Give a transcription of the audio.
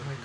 Oh my